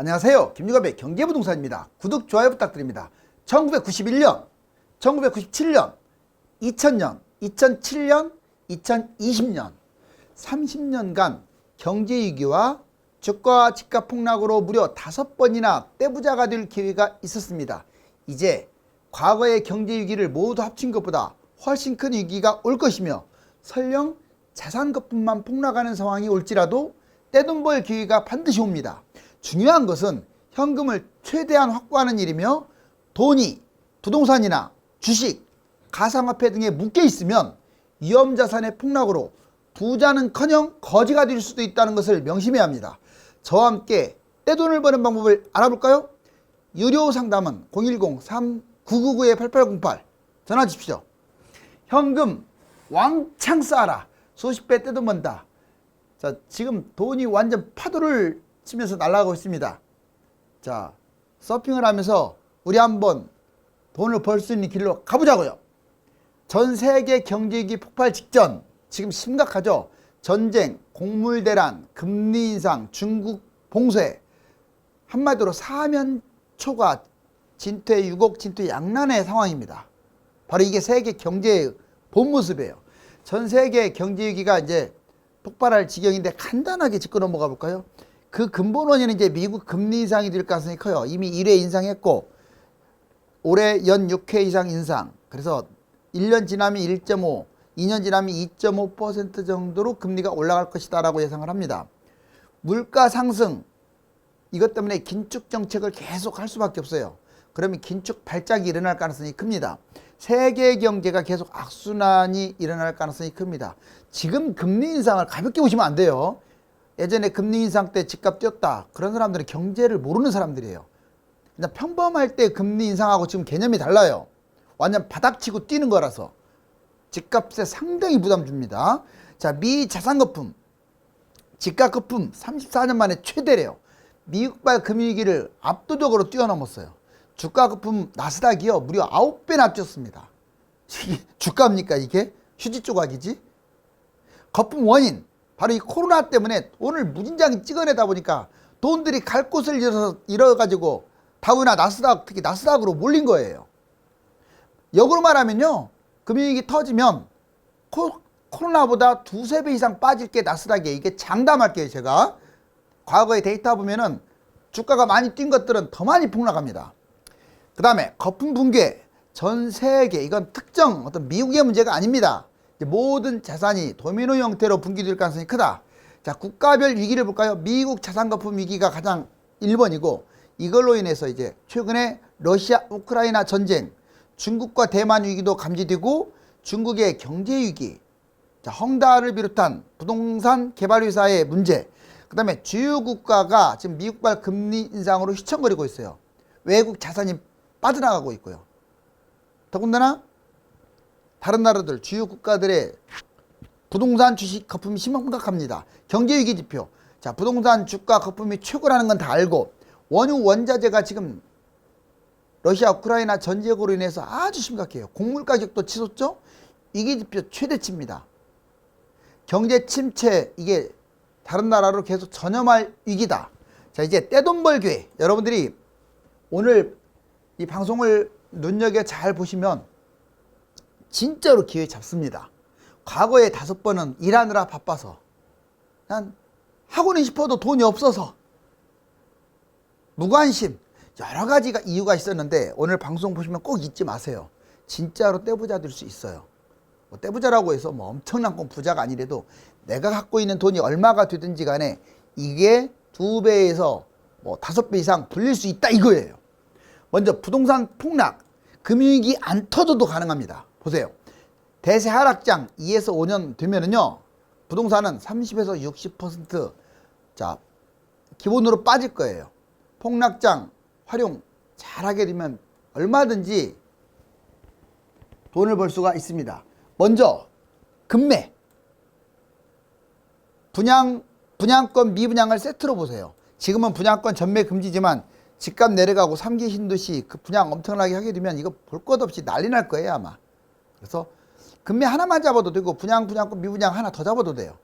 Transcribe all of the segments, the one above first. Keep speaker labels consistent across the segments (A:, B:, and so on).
A: 안녕하세요. 김유갑의 경제부동산입니다. 구독, 좋아요 부탁드립니다. 1991년, 1997년, 2000년, 2007년, 2020년 30년간 경제위기와 주가 집값 폭락으로 무려 다섯 번이나 떼부자가 될 기회가 있었습니다. 이제 과거의 경제위기를 모두 합친 것보다 훨씬 큰 위기가 올 것이며 설령 자산 거품만 폭락하는 상황이 올지라도 떼돈 벌 기회가 반드시 옵니다. 중요한 것은 현금을 최대한 확보하는 일이며 돈이 부동산이나 주식, 가상화폐 등에 묶여 있으면 위험 자산의 폭락으로 부자는커녕 거지가 될 수도 있다는 것을 명심해야 합니다. 저와 함께 떼돈을 버는 방법을 알아볼까요? 유료 상담은 010-3999-8808 전화 주십시오. 현금 왕창 쌓아라. 수십 배 떼돈 번다. 자, 지금 돈이 완전 파도를 치면서 날아가고 있습니다. 자, 서핑을 하면서 우리 한번 돈을 벌 수 있는 길로 가보자고요. 전 세계 경제위기 폭발 직전 지금 심각하죠. 전쟁, 곡물 대란, 금리 인상, 중국 봉쇄 한마디로 사면초가 진퇴 유곡 진퇴 양난의 상황입니다. 바로 이게 세계 경제의 본 모습이에요. 전 세계 경제 위기가 이제 폭발할 지경인데 간단하게 짚고 넘어가 볼까요? 그 근본 원인은 이제 미국 금리 인상이 될 가능성이 커요. 이미 1회 인상했고 올해 연 6회 이상 인상. 그래서 1년 지나면 1.5, 2년 지나면 2.5% 정도로 금리가 올라갈 것이다라고 예상을 합니다. 물가 상승 이것 때문에 긴축 정책을 계속 할 수밖에 없어요. 그러면 긴축 발작이 일어날 가능성이 큽니다. 세계 경제가 계속 악순환이 일어날 가능성이 큽니다. 지금 금리 인상을 가볍게 보시면 안 돼요. 예전에 금리 인상 때 집값 뛰었다. 그런 사람들은 경제를 모르는 사람들이에요. 그냥 평범할 때 금리 인상하고 지금 개념이 달라요. 완전 바닥치고 뛰는 거라서 집값에 상당히 부담 줍니다. 자, 미 자산 거품 집값 거품 34년 만에 최대래요. 미국발 금융위기를 압도적으로 뛰어넘었어요. 주가 거품 나스닥이요 무려 9배나 뛰었습니다. 주가입니까 이게? 휴지 조각이지? 거품 원인 바로 이 코로나 때문에 오늘 무진장이 찍어내다 보니까 돈들이 갈 곳을 잃어서 잃어가지고 다우나 나스닥 특히 나스닥으로 몰린 거예요. 역으로 말하면요 금융위기 터지면 코, 코로나보다 두세 배 이상 빠질 게 나스닥이에요. 이게 장담할게요 제가. 과거의 데이터 보면은 주가가 많이 뛴 것들은 더 많이 폭락합니다. 그 다음에 거품 붕괴 전 세계 이건 특정 어떤 미국의 문제가 아닙니다. 모든 자산이 도미노 형태로 붕괴될 가능성이 크다. 자 국가별 위기를 볼까요? 미국 자산 거품 위기가 가장 1번이고 이걸로 인해서 이제 최근에 러시아 우크라이나 전쟁 중국과 대만 위기도 감지되고 중국의 경제 위기 자, 헝다를 비롯한 부동산 개발 회사의 문제 그 다음에 주요 국가가 지금 미국발 금리 인상으로 휘청거리고 있어요. 외국 자산이 빠져나가고 있고요. 더군다나 다른 나라들 주요 국가들의 부동산 주식 거품이 심각합니다. 경제 위기 지표. 자, 부동산 주가 거품이 최고라는 건 다 알고 원유 원자재가 지금 러시아 우크라이나 전쟁으로 인해서 아주 심각해요. 곡물 가격도 치솟죠? 위기 지표 최대치입니다. 경제 침체 이게 다른 나라로 계속 전염할 위기다. 자, 이제 떼돈 벌기 여러분들이 오늘 이 방송을 눈여겨 잘 보시면 진짜로 기회 잡습니다. 과거에 다섯 번은 일하느라 바빠서 난 하고는 싶어도 돈이 없어서 무관심 여러 가지가 이유가 있었는데 오늘 방송 보시면 꼭 잊지 마세요. 진짜로 떼부자 될 수 있어요. 뭐 떼부자라고 해서 뭐 엄청난 건 부자가 아니래도 내가 갖고 있는 돈이 얼마가 되든지 간에 이게 두 배에서 뭐 다섯 배 이상 불릴 수 있다 이거예요. 먼저 부동산 폭락, 금융위기 안 터져도 가능합니다. 보세요. 대세 하락장 2에서 5년 되면은요. 부동산은 30에서 60% 자, 기본으로 빠질 거예요. 폭락장 활용 잘하게 되면 얼마든지 돈을 벌 수가 있습니다. 먼저 금매 분양 분양권 미분양을 세트로 보세요. 지금은 분양권 전매 금지지만 집값 내려가고 삼기 신도시 그 분양 엄청나게 하게 되면 이거 볼 것 없이 난리 날 거예요 아마. 그래서 금매 하나만 잡아도 되고 분양 분양권 미분양 하나 더 잡아도 돼요.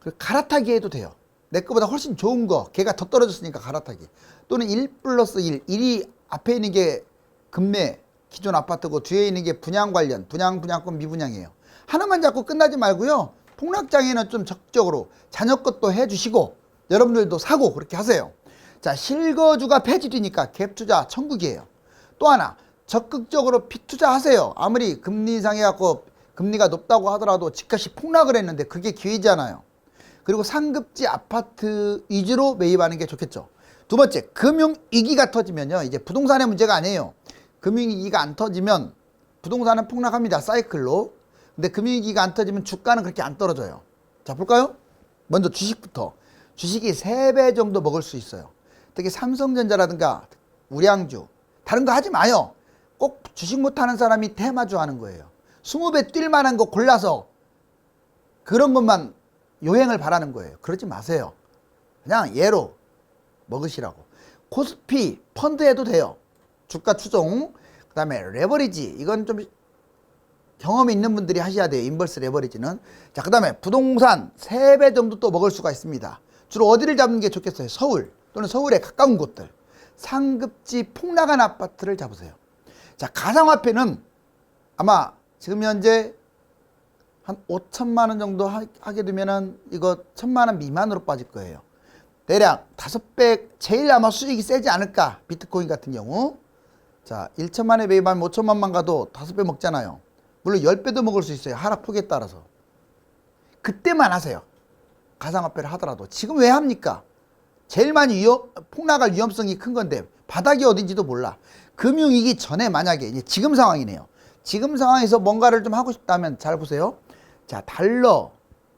A: 그 갈아타기 해도 돼요. 내 거보다 훨씬 좋은 거 걔가 더 떨어졌으니까 갈아타기. 또는 1 플러스 1 1이 앞에 있는 게 금매 기존 아파트고 뒤에 있는 게 분양 관련 분양 분양권 미분양이에요. 하나만 잡고 끝나지 말고요. 폭락장에는 좀 적극적으로 자녀 것도 해주시고 여러분들도 사고 그렇게 하세요. 자 실거주가 폐지되니까 갭 투자 천국이에요. 또 하나 적극적으로 핏투자 하세요 아무리 금리 인상해갖고 금리가 높다고 하더라도 집값이 폭락을 했는데 그게 기회잖아요 그리고 상급지 아파트 위주로 매입하는 게 좋겠죠. 두 번째, 금융위기가 터지면요. 이제 부동산의 문제가 아니에요. 금융위기가 안 터지면 부동산은 폭락합니다. 사이클로. 근데 금융위기가 안 터지면 주가는 그렇게 안 떨어져요. 자, 볼까요? 먼저 주식부터. 주식이 3배 정도 먹을 수 있어요. 특히 삼성전자라든가 우량주. 다른 거 하지 마요. 꼭 주식 못하는 사람이 테마주 하는 거예요. 20배 뛸 만한 거 골라서 그런 것만 요행을 바라는 거예요. 그러지 마세요. 그냥 예로 먹으시라고. 코스피 펀드 해도 돼요. 주가 추종. 그 다음에 레버리지. 이건 좀 경험이 있는 분들이 하셔야 돼요. 인버스 레버리지는. 자, 그 다음에 부동산 3배 정도 또 먹을 수가 있습니다. 주로 어디를 잡는 게 좋겠어요? 서울 또는 서울에 가까운 곳들. 상급지 폭락한 아파트를 잡으세요. 자, 가상화폐는 아마 지금 현재 한 5천만 원 정도 하, 게 되면은 이거 천만 원 미만으로 빠질 거예요. 대략 다섯 배 제일 아마 수익이 세지 않을까 비트코인 같은 경우 자 1천만에 매입하면 5천만만 가도 다섯 배 먹잖아요. 물론 10배도 먹을 수 있어요. 하락폭에 따라서. 그때만 하세요. 가상화폐를 하더라도 지금 왜 합니까? 제일 많이 위험, 폭락할 위험성이 큰 건데 바닥이 어딘지도 몰라. 금융위기 전에 만약에 이제 지금 상황이네요. 지금 상황에서 뭔가를 좀 하고 싶다면 잘 보세요. 자, 달러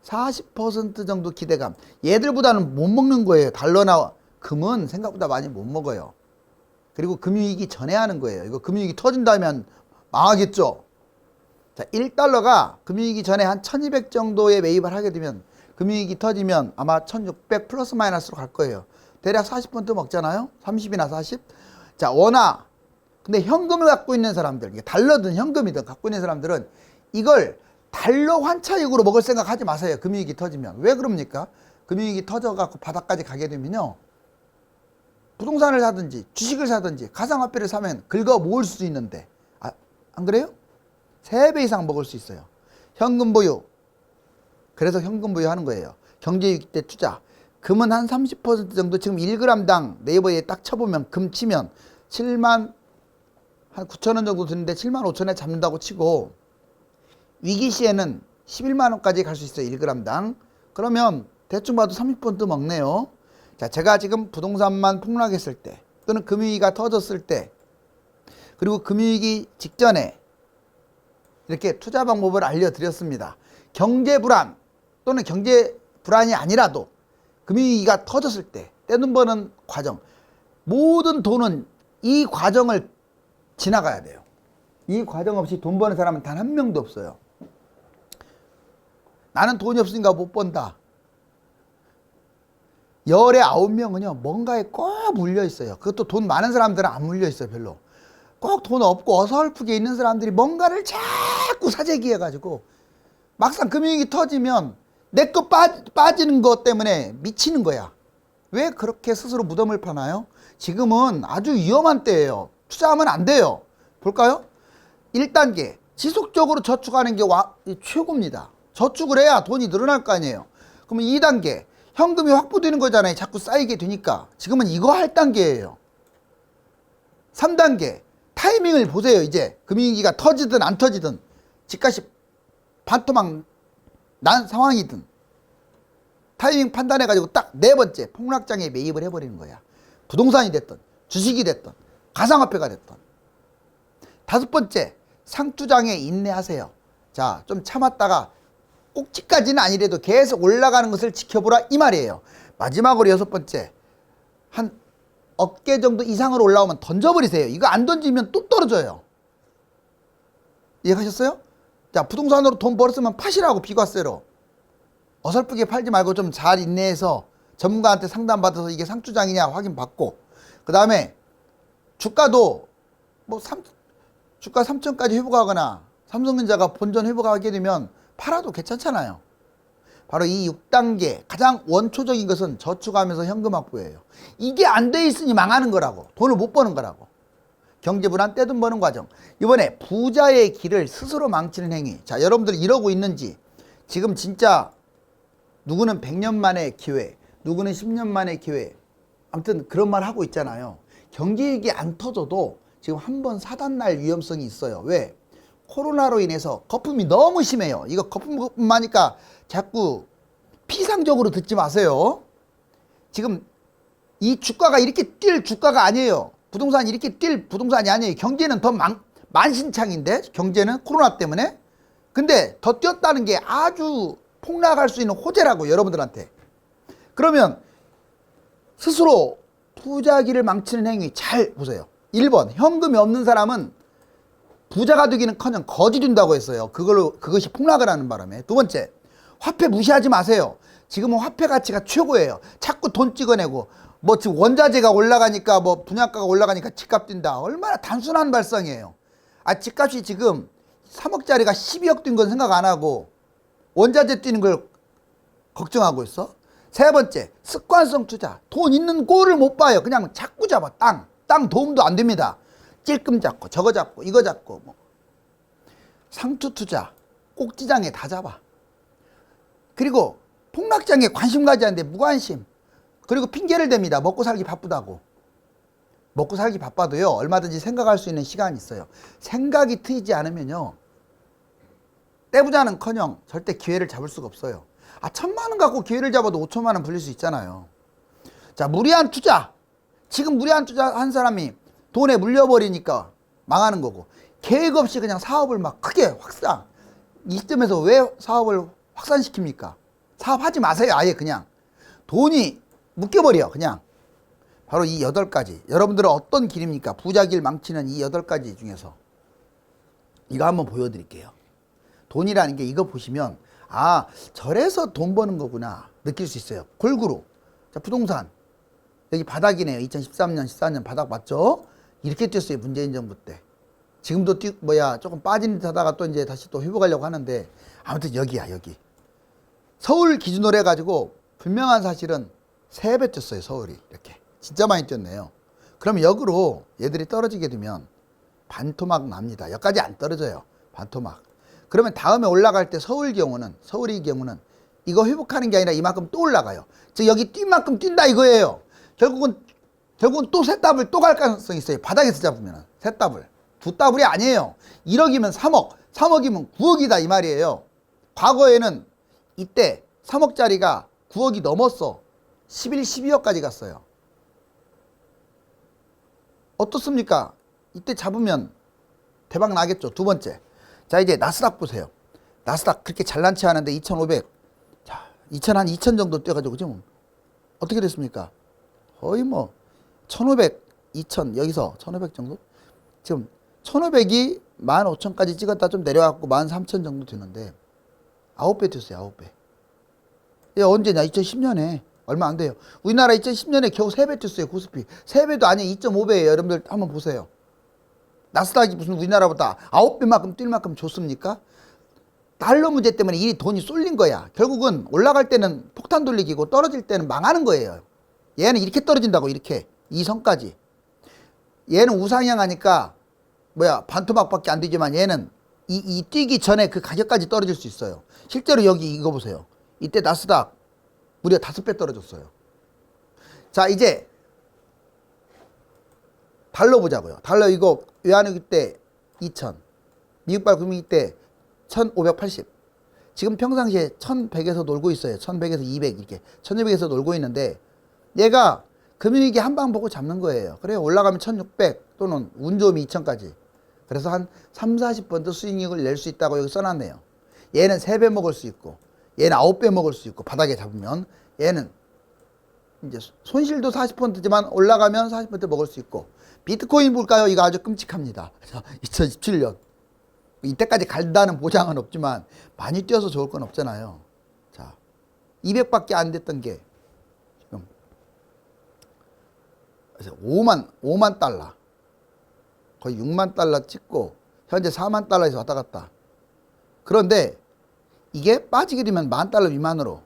A: 40% 정도 기대감. 얘들보다는 못 먹는 거예요. 달러나 금은 생각보다 많이 못 먹어요. 그리고 금융위기 전에 하는 거예요. 이거 금융위기 터진다면 망하겠죠. 자, 1달러가 금융위기 전에 한 1200 정도의 매입을 하게 되면 금융위기 터지면 아마 1600 플러스 마이너스로 갈 거예요. 대략 40% 먹잖아요. 30이나 40. 자, 원화. 근데 현금을 갖고 있는 사람들, 달러든 현금이든 갖고 있는 사람들은 이걸 달러 환차익으로 먹을 생각 하지 마세요. 금융위기 터지면. 왜 그럽니까? 금융위기 터져갖고 바닥까지 가게 되면요. 부동산을 사든지 주식을 사든지 가상화폐를 사면 긁어 모을 수 있는데 아, 안 그래요? 3배 이상 먹을 수 있어요. 현금 보유. 그래서 현금 보유하는 거예요. 경제위기 때 투자. 금은 한 30% 정도 지금 1g당 네이버에 딱 쳐보면 금 치면 7만 한 9천 원 정도 드는데 7만 5천에 잡는다고 치고 위기 시에는 11만 원까지 갈 수 있어요. 1g당. 그러면 대충 봐도 30% 먹네요. 자, 제가 지금 부동산만 폭락했을 때 또는 금융위기가 터졌을 때 그리고 금융위기 직전에 이렇게 투자 방법을 알려드렸습니다. 경제 불안 또는 경제 불안이 아니라도 금융위기가 터졌을 때 떼돈 버는 과정 모든 돈은 이 과정을 지나가야 돼요. 이 과정 없이 돈 버는 사람은 단 한 명도 없어요. 나는 돈이 없으니까 못 번다. 열에 아홉 명은요, 뭔가에 꼭 물려 있어요. 그것도 돈 많은 사람들은 안 물려 있어요, 별로. 꼭 돈 없고 어설프게 있는 사람들이 뭔가를 자꾸 사재기 해가지고 막상 금융위기 터지면 내 거 빠지는 것 때문에 미치는 거야. 왜 그렇게 스스로 무덤을 파나요? 지금은 아주 위험한 때예요. 투자하면 안 돼요. 볼까요? 1단계 지속적으로 저축하는 게 와, 최고입니다. 저축을 해야 돈이 늘어날 거 아니에요. 그러면 2단계 현금이 확보되는 거잖아요. 자꾸 쌓이게 되니까. 지금은 이거 할 단계예요. 3단계 타이밍을 보세요. 이제 금융위기가 터지든 안 터지든 집값이 반토막 난 상황이든 타이밍 판단해 가지고 딱 네 번째 폭락장에 매입을 해버리는 거야. 부동산이 됐든 주식이 됐든 가상화폐가 됐든 다섯 번째 상투장에 인내하세요. 자, 좀 참았다가 꼭지까지는 아니래도 계속 올라가는 것을 지켜보라 이 말이에요. 마지막으로 여섯 번째 한 어깨 정도 이상으로 올라오면 던져버리세요. 이거 안 던지면 또 떨어져요. 이해가셨어요? 자 부동산으로 돈 벌었으면 파시라고 비과세로 어설프게 팔지 말고 좀 잘 인내해서 전문가한테 상담받아서 이게 상주장이냐 확인받고 그 다음에 주가도 뭐 3, 주가 3천까지 회복하거나 삼성전자가 본전 회복하게 되면 팔아도 괜찮잖아요. 바로 이 6단계 가장 원초적인 것은 저축하면서 현금 확보예요. 이게 안 돼 있으니 망하는 거라고. 돈을 못 버는 거라고. 경제 불안 떼돈 버는 과정. 이번에 부자의 길을 스스로 망치는 행위. 자, 여러분들 이러고 있는지 지금 진짜 누구는 100년 만의 기회, 누구는 10년 만의 기회. 아무튼 그런 말 하고 있잖아요. 경제 위기 안 터져도 지금 한 번 사단 날 위험성이 있어요. 왜? 코로나로 인해서 거품이 너무 심해요. 이거 거품 거품 하니까 자꾸 피상적으로 듣지 마세요. 지금 이 주가가 이렇게 뛸 주가가 아니에요. 부동산이 이렇게 뛸 부동산이 아니에요. 경제는 더 만, 만신창인데 경제는 코로나 때문에. 근데 더 뛰었다는 게 아주 폭락할 수 있는 호재라고 여러분들한테. 그러면 스스로 투자기를 망치는 행위 잘 보세요. 1번 현금이 없는 사람은 부자가 되기는커녕 거지 된다고 했어요. 그걸로 그것이 폭락을 하는 바람에 두 번째 화폐 무시하지 마세요. 지금은 화폐 가치가 최고예요. 자꾸 돈 찍어내고 뭐 지금 원자재가 올라가니까 뭐 분양가가 올라가니까 집값 뛴다. 얼마나 단순한 발상이에요. 아 집값이 지금 3억짜리가 12억 뛴 건 생각 안 하고 원자재 뛰는 걸 걱정하고 있어. 세 번째 습관성 투자. 돈 있는 꼴을 못 봐요. 그냥 자꾸 잡아 땅. 땅 도움도 안 됩니다. 찔끔 잡고 저거 잡고 이거 잡고 뭐 상투 투자 꼭지장에 다 잡아. 그리고 폭락장에 관심 가지는데 무관심. 그리고 핑계를 댑니다. 먹고 살기 바쁘다고. 먹고 살기 바빠도요. 얼마든지 생각할 수 있는 시간이 있어요. 생각이 트이지 않으면요. 떼부자는커녕 절대 기회를 잡을 수가 없어요. 아 천만 원 갖고 기회를 잡아도 오천만 원 불릴 수 있잖아요. 자 무리한 투자. 지금 무리한 투자 한 사람이 돈에 물려버리니까 망하는 거고 계획 없이 그냥 사업을 막 크게 확산. 이쯤에서 왜 사업을 확산시킵니까? 사업하지 마세요. 아예 그냥 돈이 묶여버려 그냥. 바로 이 여덟 가지. 여러분들은 어떤 길입니까? 부자 길 망치는 이 여덟 가지 중에서 이거 한번 보여드릴게요. 돈이라는 게 이거 보시면 아 저래서 돈 버는 거구나 느낄 수 있어요. 골고루. 자 부동산 여기 바닥이네요. 2013년 14년 바닥 맞죠? 이렇게 뛰었어요. 문재인 정부 때. 지금도 뛰 뭐야 조금 빠진 듯 하다가 또 이제 다시 또 회복하려고 하는데 아무튼 여기야 여기. 서울 기준으로 해가지고 분명한 사실은 세배 뛰었어요. 서울이 이렇게 진짜 많이 뛰었네요. 그럼 역으로 얘들이 떨어지게 되면 반토막 납니다. 여기까지 안 떨어져요. 반토막. 그러면 다음에 올라갈 때 서울 경우는 서울의 경우는 이거 회복하는 게 아니라 이만큼 또 올라가요. 즉 여기 뛴 만큼 뛴다 이거예요. 결국은 결국은 또세 더블 또갈 가능성이 있어요. 바닥에서 잡으면 세 더블 두 더블이 아니에요. 1억이면 3억, 3억이면 9억이다 이 말이에요. 과거에는 이때 3억짜리가 9억이 넘었어. 11, 12억까지 갔어요. 어떻습니까? 이때 잡으면 대박 나겠죠. 두 번째. 자, 이제 나스닥 보세요. 나스닥 그렇게 잘난 체 하는데 2,500. 자, 2,000 한 2,000 정도 뛰어가지고 지금 어떻게 됐습니까? 거의 뭐 1,500, 2,000 여기서 1,500 정도? 지금 1,500이 15,000까지 찍었다 좀 내려왔고 13,000 정도 되는데 9배 뛰었어요. 9배. 이게 언제냐? 2010년에 얼마 안 돼요. 우리나라 2010년에 겨우 3배 뛰었어요. 고스피. 3배도 아니에요. 2.5배예요. 여러분들 한번 보세요. 나스닥이 무슨 우리나라보다 9배만큼 뛸 만큼 좋습니까? 달러 문제 때문에 이 돈이 쏠린 거야. 결국은 올라갈 때는 폭탄 돌리기고 떨어질 때는 망하는 거예요. 얘는 이렇게 떨어진다고 이렇게 이 선까지. 얘는 우상향하니까 뭐야 반토막밖에 안 되지만 얘는 이, 이 뛰기 전에 그 가격까지 떨어질 수 있어요. 실제로 여기 이거 보세요. 이때 나스닥 무려 다섯 배 떨어졌어요. 자 이제 달러 보자고요. 달러 이거 외환위기 때 2천, 미국발 금융위기 때 1580. 지금 평상시에 1100에서 놀고 있어요. 1100에서 200 이렇게 1200에서 놀고 있는데 얘가 금융위기 한 방 보고 잡는 거예요. 그래 올라가면 1600 또는 운 좋으면 2000까지. 그래서 한 3, 40% 수익률을 낼 수 있다고 여기 써놨네요. 얘는 3배 먹을 수 있고 얘는 9배 먹을 수 있고 바닥에 잡으면 얘는 이제 손실도 40%지만 올라가면 40% 먹을 수 있고 비트코인 볼까요? 이거 아주 끔찍합니다. 2017년 이때까지 갈다는 보장은 없지만 많이 뛰어서 좋을 건 없잖아요. 자, 200밖에 안 됐던 게 지금 5만 5만 달러 거의 6만 달러 찍고 현재 4만 달러에서 왔다 갔다. 그런데 이게 빠지게 되면 만 달러 미만으로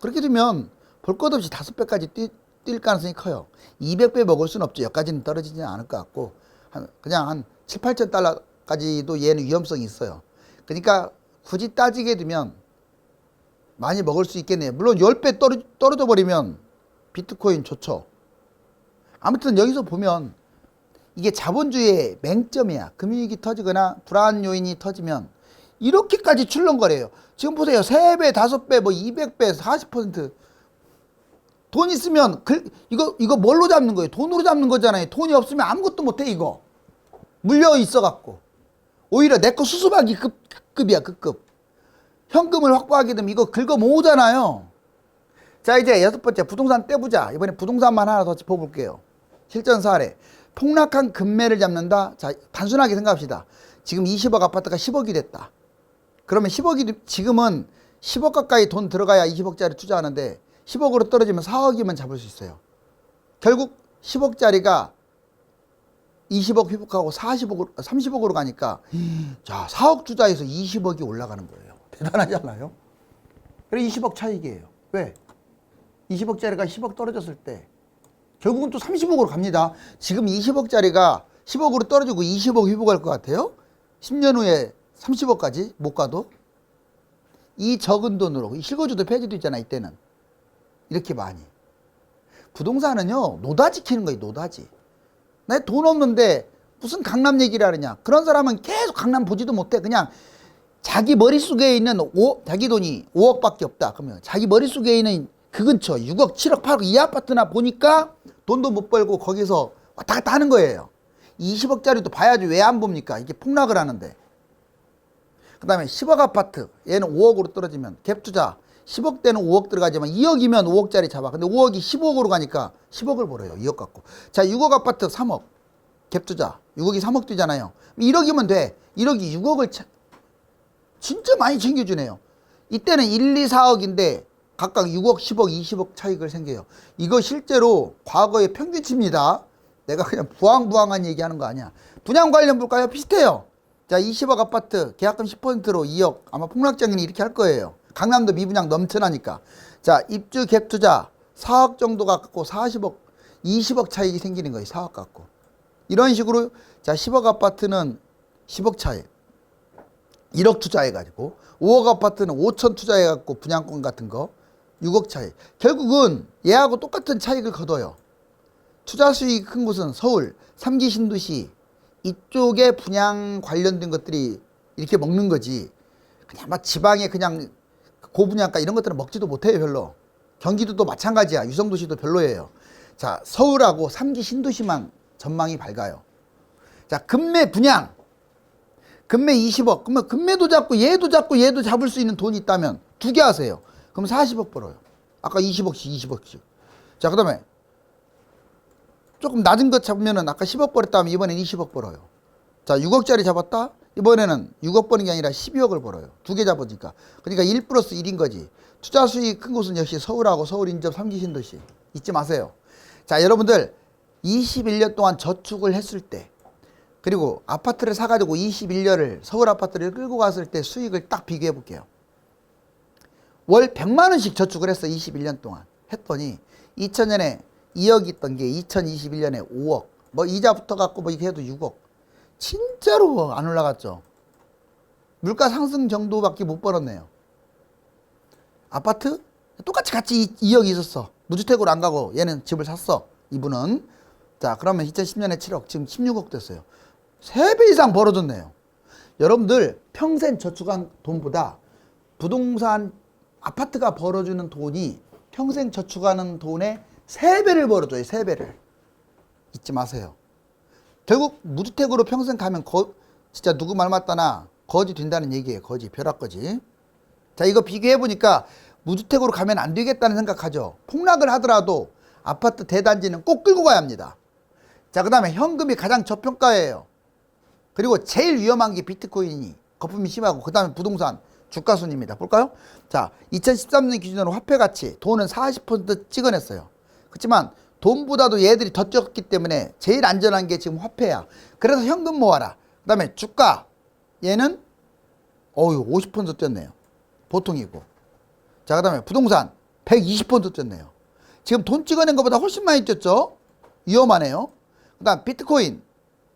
A: 그렇게 되면 볼 것 없이 다섯 배까지 뛸, 뛸 가능성이 커요. 200배 먹을 수는 없죠. 여기까지는 떨어지지는 않을 것 같고 한, 그냥 한 7, 8천 달러까지도 얘는 위험성이 있어요. 그러니까 굳이 따지게 되면 많이 먹을 수 있겠네요. 물론 10배 떨어, 떨어져 버리면 비트코인 좋죠. 아무튼 여기서 보면 이게 자본주의의 맹점이야. 금융위기 터지거나 불안 요인이 터지면 이렇게까지 출렁거려요. 지금 보세요. 3배, 5배, 뭐 200배, 40%. 돈 있으면 그, 이거 이거 뭘로 잡는 거예요? 돈으로 잡는 거잖아요. 돈이 없으면 아무것도 못 해 이거. 물려 있어 갖고. 오히려 내 거 수수하기 급, 급이야, 급급. 현금을 확보하게 되면 이거 긁어 모으잖아요. 자, 이제 여섯 번째 부동산 떼보자. 이번에 부동산만 하나 더 짚어 볼게요. 실전 사례. 폭락한 금매를 잡는다. 자, 단순하게 생각합시다. 지금 20억 아파트가 10억이 됐다. 그러면 10억이 지금은 10억 가까이 돈 들어가야 20억짜리 투자하는데 10억으로 떨어지면 4억이면 잡을 수 있어요. 결국 10억짜리가 20억 회복하고 40억으로 30억으로 가니까 자, 4억 투자해서 20억이 올라가는 거예요. 대단하지 않아요? 그래 20억 차익이에요. 왜? 20억짜리가 10억 떨어졌을 때 결국은 또 30억으로 갑니다. 지금 20억짜리가 10억으로 떨어지고 20억 회복할 것 같아요? 10년 후에 30억까지 못 가도 이 적은 돈으로 이 실거주도 폐지도 있잖아 이때는. 이렇게 많이 부동산은요 노다지 키는 거예요 노다지. 내돈 없는데 무슨 강남 얘기를 하느냐. 그런 사람은 계속 강남 보지도 못해. 그냥 자기 머릿속에 있는 오, 자기 돈이 5억밖에 없다. 그러면 자기 머릿속에 있는 그 근처 6억 7억 8억 이 아파트나 보니까 돈도 못 벌고 거기서 왔다 갔다 하는 거예요. 20억짜리도 봐야지 왜 안 봅니까? 이게 폭락을 하는데 그 다음에 10억 아파트 얘는 5억으로 떨어지면 갭 투자. 10억 대는 5억 들어가지만 2억이면 5억짜리 잡아. 근데 5억이 15억으로 가니까 10억을 벌어요 2억 갖고. 자 6억 아파트 3억 갭 투자. 6억이 3억 뛰잖아요. 1억이면 돼. 1억이 6억을 차, 진짜 많이 챙겨주네요. 이때는 1, 2, 4억인데 각각 6억 10억 20억 차익을 생겨요. 이거 실제로 과거의 평균치입니다. 내가 그냥 부황부황한 얘기하는 거 아니야. 분양 관련 볼까요 비슷해요 자, 20억 아파트 계약금 10%로 2억 아마 폭락장인이 이렇게 할 거예요. 강남도 미분양 넘쳐나니까. 자, 입주 갭 투자 4억 정도 갖고 40억, 20억 차익이 생기는 거예요. 4억 갖고. 이런 식으로 자, 10억 아파트는 10억 차익. 1억 투자해가지고 5억 아파트는 5천 투자해갖고 분양권 같은 거 6억 차익. 결국은 얘하고 똑같은 차익을 거둬요. 투자 수익이 큰 곳은 서울, 3기 신도시, 이쪽에 분양 관련된 것들이 이렇게 먹는 거지. 그냥 막 지방에 그냥 고분양가 이런 것들은 먹지도 못해요, 별로. 경기도도 마찬가지야. 유성도시도 별로예요. 자, 서울하고 3기 신도시만 전망이 밝아요. 자, 금매 분양. 금매 20억. 그러면 금매도 잡고 얘도 잡고 얘도 잡을 수 있는 돈이 있다면 두 개 하세요. 그럼 40억 벌어요. 아까 20억씩, 20억씩. 자, 그 다음에 조금 낮은 것 잡으면은 아까 10억 벌었다면 이번엔 20억 벌어요. 자, 6억짜리 잡았다? 이번에는 6억 버는 게 아니라 12억을 벌어요. 두 개 잡으니까. 그러니까 1 플러스 1인 거지. 투자 수익 큰 곳은 역시 서울하고 서울 인접 3기 신도시. 잊지 마세요. 자, 여러분들 21년 동안 저축을 했을 때 그리고 아파트를 사가지고 21년을 서울 아파트를 끌고 갔을 때 수익을 딱 비교해 볼게요. 월 100만 원씩 저축을 했어. 21년 동안. 했더니 2000년에 2억 있던 게 2021년에 5억. 뭐 이자부터 갖고 뭐 이렇게 해도 6억. 진짜로 안 올라갔죠. 물가 상승 정도밖에 못 벌었네요. 아파트 똑같이 같이 2억 있었어. 무주택으로 안 가고 얘는 집을 샀어. 이분은. 자, 그러면 2010년에 7억, 지금 16억 됐어요. 3배 이상 벌어졌네요. 여러분들 평생 저축한 돈보다 부동산 아파트가 벌어주는 돈이 평생 저축하는 돈의 세 배를 벌어줘요. 세 배를 잊지 마세요. 결국 무주택으로 평생 가면 거, 진짜 누구 말 맞다나 거지 된다는 얘기예요. 거지 벼락 거지. 자 이거 비교해 보니까 무주택으로 가면 안 되겠다는 생각하죠. 폭락을 하더라도 아파트 대단지는 꼭 끌고 가야 합니다. 자 그 다음에 현금이 가장 저평가예요. 그리고 제일 위험한 게 비트코인이 거품이 심하고 그 다음에 부동산 주가 순입니다. 볼까요? 자, 2013년 기준으로 화폐 가치 돈은 40% 찍어냈어요. 그렇지만 돈보다도 얘들이 더 적기 때문에 제일 안전한 게 지금 화폐야. 그래서 현금 모아라. 그 다음에 주가 얘는 어유 50% 뛰었네요. 보통이고. 자, 그 다음에 부동산 120% 뛰었네요. 지금 돈 찍어낸 것보다 훨씬 많이 뛰었죠? 위험하네요. 그 다음 비트코인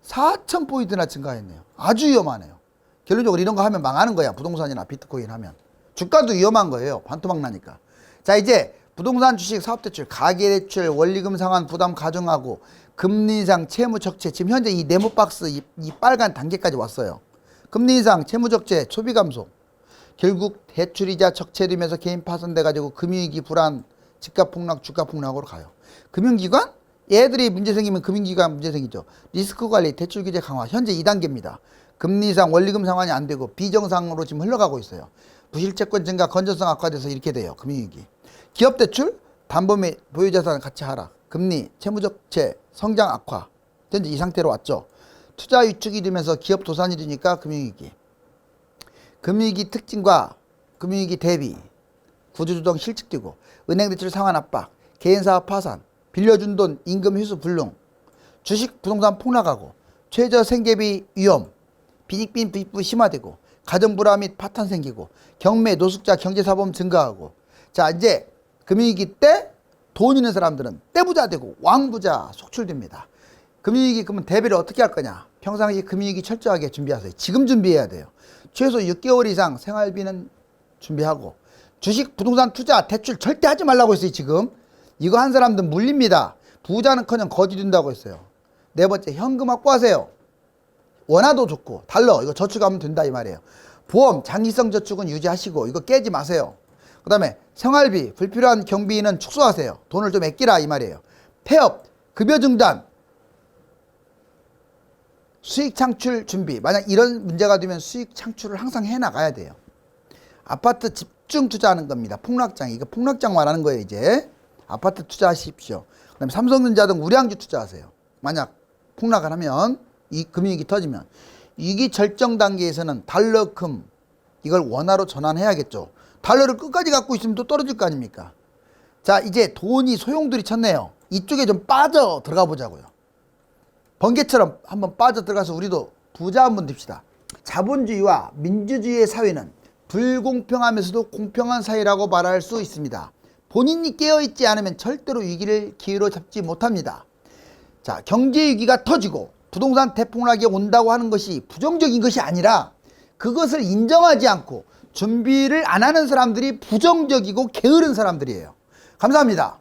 A: 4,000포인트나 증가했네요. 아주 위험하네요. 결론적으로 이런 거 하면 망하는 거야. 부동산이나 비트코인 하면. 주가도 위험한 거예요. 반토막 나니까. 자, 이제 부동산 주식 사업 대출, 가계 대출, 원리금 상환 부담 가중하고 금리 인상, 채무 적체. 지금 현재 이 네모 박스 이, 이 빨간 단계까지 왔어요. 금리 인상, 채무 적체, 소비 감소. 결국 대출 이자 적체되면서 개인 파손돼 가지고 금융위기 불안, 집값 폭락, 주가 폭락으로 가요. 금융기관? 얘들이 문제 생기면 금융기관 문제 생기죠. 리스크 관리, 대출 규제 강화 현재 2단계입니다. 금리 인상, 원리금 상환이 안 되고 비정상으로 지금 흘러가고 있어요. 부실채권 증가, 건전성 악화돼서 이렇게 돼요. 금융위기. 기업 대출, 담보 및 보유자산 가치 하락, 금리, 채무적체, 성장 악화. 현재 이 상태로 왔죠. 투자 위축이 되면서 기업 도산이 되니까 금융위기. 금융위기 특징과 금융위기 대비 구조조정 실직되고 은행 대출 상환 압박, 개인사업 파산, 빌려준 돈 임금 회수 불능, 주식 부동산 폭락하고 최저 생계비 위험, 빈익빈 부익부 심화되고 가정 불화 및 파탄 생기고 경매 노숙자 경제사범 증가하고 자 이제 금융위기 때 돈 있는 사람들은 떼부자 되고 왕부자 속출됩니다. 금융위기 그러면 대비를 어떻게 할 거냐? 평상시 금융위기 철저하게 준비하세요. 지금 준비해야 돼요. 최소 6개월 이상 생활비는 준비하고 주식 부동산 투자 대출 절대 하지 말라고 했어요 지금 이거 한 사람들 물립니다 부자는커녕 거지 된다고 했어요 네 번째 현금 확보하세요 원화도 좋고 달러 이거 저축하면 된다 이 말이에요 보험 장기성 저축은 유지하시고 이거 깨지 마세요 그 다음에 생활비 불필요한 경비는 축소하세요 돈을 좀 아끼라 이 말이에요 폐업 급여 중단 수익 창출 준비 만약 이런 문제가 되면 수익 창출을 항상 해 나가야 돼요 아파트 집중 투자하는 겁니다. 폭락장. 이거 폭락장 말하는 거예요, 이제. 아파트 투자하십시오. 그다음에 삼성전자 등 우량주 투자하세요. 만약 폭락을 하면 이 금융위기 터지면 위기 절정 단계에서는 달러 금 이걸 원화로 전환해야겠죠. 달러를 끝까지 갖고 있으면 또 떨어질 거 아닙니까? 자, 이제 돈이 소용돌이 쳤네요. 이쪽에 좀 빠져 들어가 보자고요. 번개처럼 한번 빠져 들어가서 우리도 부자 한번 됩시다. 자본주의와 민주주의의 사회는 불공평하면서도 공평한 사회라고 말할 수 있습니다. 본인이 깨어있지 않으면 절대로 위기를 기회로 잡지 못합니다. 자, 경제 위기가 터지고 부동산 대폭락이 온다고 하는 것이 부정적인 것이 아니라 그것을 인정하지 않고 준비를 안 하는 사람들이 부정적이고 게으른 사람들이에요. 감사합니다.